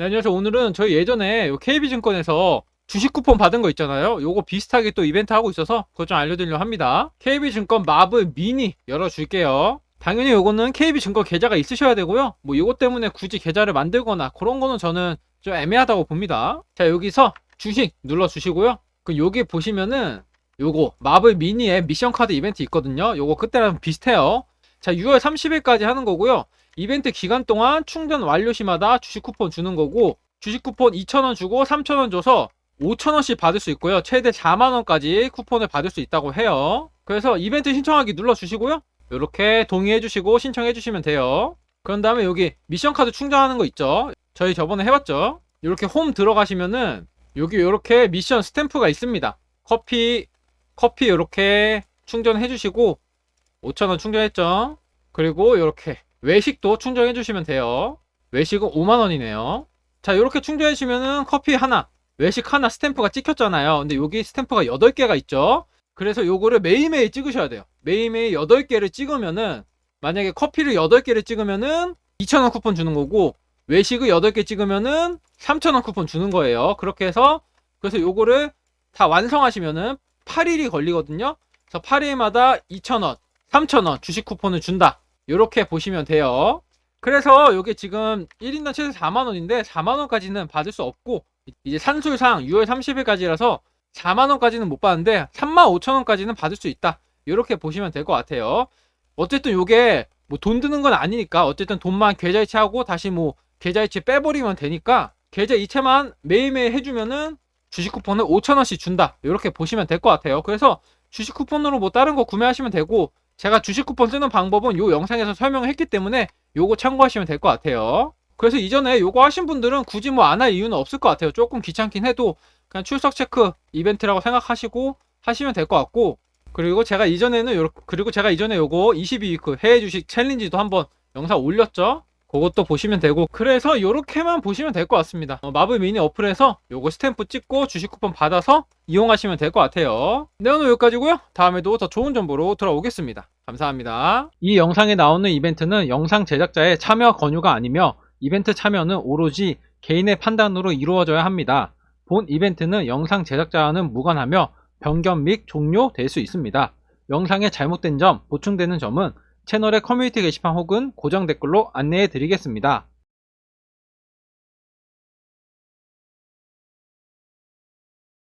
네, 안녕하세요. 오늘은 저희 예전에 요 KB증권에서 주식 쿠폰 받은 거 있잖아요. 요거 비슷하게 또 이벤트 하고 있어서 그거 좀 알려드리려고 합니다. KB증권 마블 미니 열어줄게요. 당연히 요거는 KB증권 계좌가 있으셔야 되고요. 뭐 요거 때문에 굳이 계좌를 만들거나 그런 거는 저는 좀 애매하다고 봅니다. 자, 여기서 주식 눌러주시고요. 그 여기 보시면은 요거 마블 미니의 미션 카드 이벤트 있거든요. 요거 그때랑 비슷해요. 자, 6월 30일까지 하는 거고요. 이벤트 기간 동안 충전 완료 시마다 주식 쿠폰 주는 거고 주식 쿠폰 2,000원 주고 3,000원 줘서 5,000원씩 받을 수 있고요. 최대 4만원까지 쿠폰을 받을 수 있다고 해요. 그래서 이벤트 신청하기 눌러주시고요. 이렇게 동의해주시고 신청해주시면 돼요. 그런 다음에 여기 미션 카드 충전하는 거 있죠. 저희 저번에 해봤죠. 이렇게 홈 들어가시면은 여기 이렇게 미션 스탬프가 있습니다. 커피, 커피 이렇게 충전해주시고 5,000원 충전했죠. 그리고 이렇게 외식도 충전해 주시면 돼요. 외식은 5만 원이네요. 자, 이렇게 충전해 주시면은 커피 하나, 외식 하나 스탬프가 찍혔잖아요. 근데 여기 스탬프가 8개가 있죠. 그래서 요거를 매일매일 찍으셔야 돼요. 매일매일 8개를 찍으면은 만약에 커피를 8개를 찍으면은 2,000원 쿠폰 주는 거고 외식을 8개 찍으면은 3,000원 쿠폰 주는 거예요. 그렇게 해서 그래서 요거를 다 완성하시면은 8일이 걸리거든요. 그래서 8일마다 2,000원, 3,000원 주식 쿠폰을 준다. 이렇게 보시면 돼요. 그래서 이게 지금 1인당 최대 4만원인데 4만원까지는 받을 수 없고 이제 산술상 6월 30일까지라서 4만원까지는 못 받는데 3만 5천원까지는 받을 수 있다. 이렇게 보시면 될 것 같아요. 어쨌든 이게 뭐 돈 드는 건 아니니까 어쨌든 돈만 계좌이체하고 다시 뭐 계좌이체 빼버리면 되니까 계좌 이체만 매일매일 해주면은 주식 쿠폰을 5천원씩 준다. 이렇게 보시면 될 것 같아요. 그래서 주식 쿠폰으로 뭐 다른 거 구매하시면 되고 제가 주식 쿠폰 쓰는 방법은 요 영상에서 설명을 했기 때문에 요거 참고하시면 될 것 같아요. 그래서 이전에 요거 하신 분들은 굳이 뭐 안 할 이유는 없을 것 같아요. 조금 귀찮긴 해도 그냥 출석 체크 이벤트라고 생각하시고 하시면 될 것 같고 그리고 제가 이전에는 요 그리고 제가 이전에 요거 22위크 해외 주식 챌린지도 한번 영상 올렸죠. 그것도 보시면 되고 그래서 요렇게만 보시면 될 것 같습니다. 어, 마블 미니 어플에서 요거 스탬프 찍고 주식 쿠폰 받아서 이용하시면 될 것 같아요. 네 오늘 여기까지고요. 다음에도 더 좋은 정보로 돌아오겠습니다. 감사합니다. 이 영상에 나오는 이벤트는 영상 제작자의 참여 권유가 아니며 이벤트 참여는 오로지 개인의 판단으로 이루어져야 합니다. 본 이벤트는 영상 제작자와는 무관하며 변경 및 종료될 수 있습니다. 영상에 잘못된 점, 보충되는 점은 채널의 커뮤니티 게시판 혹은 고정 댓글로 안내해 드리겠습니다.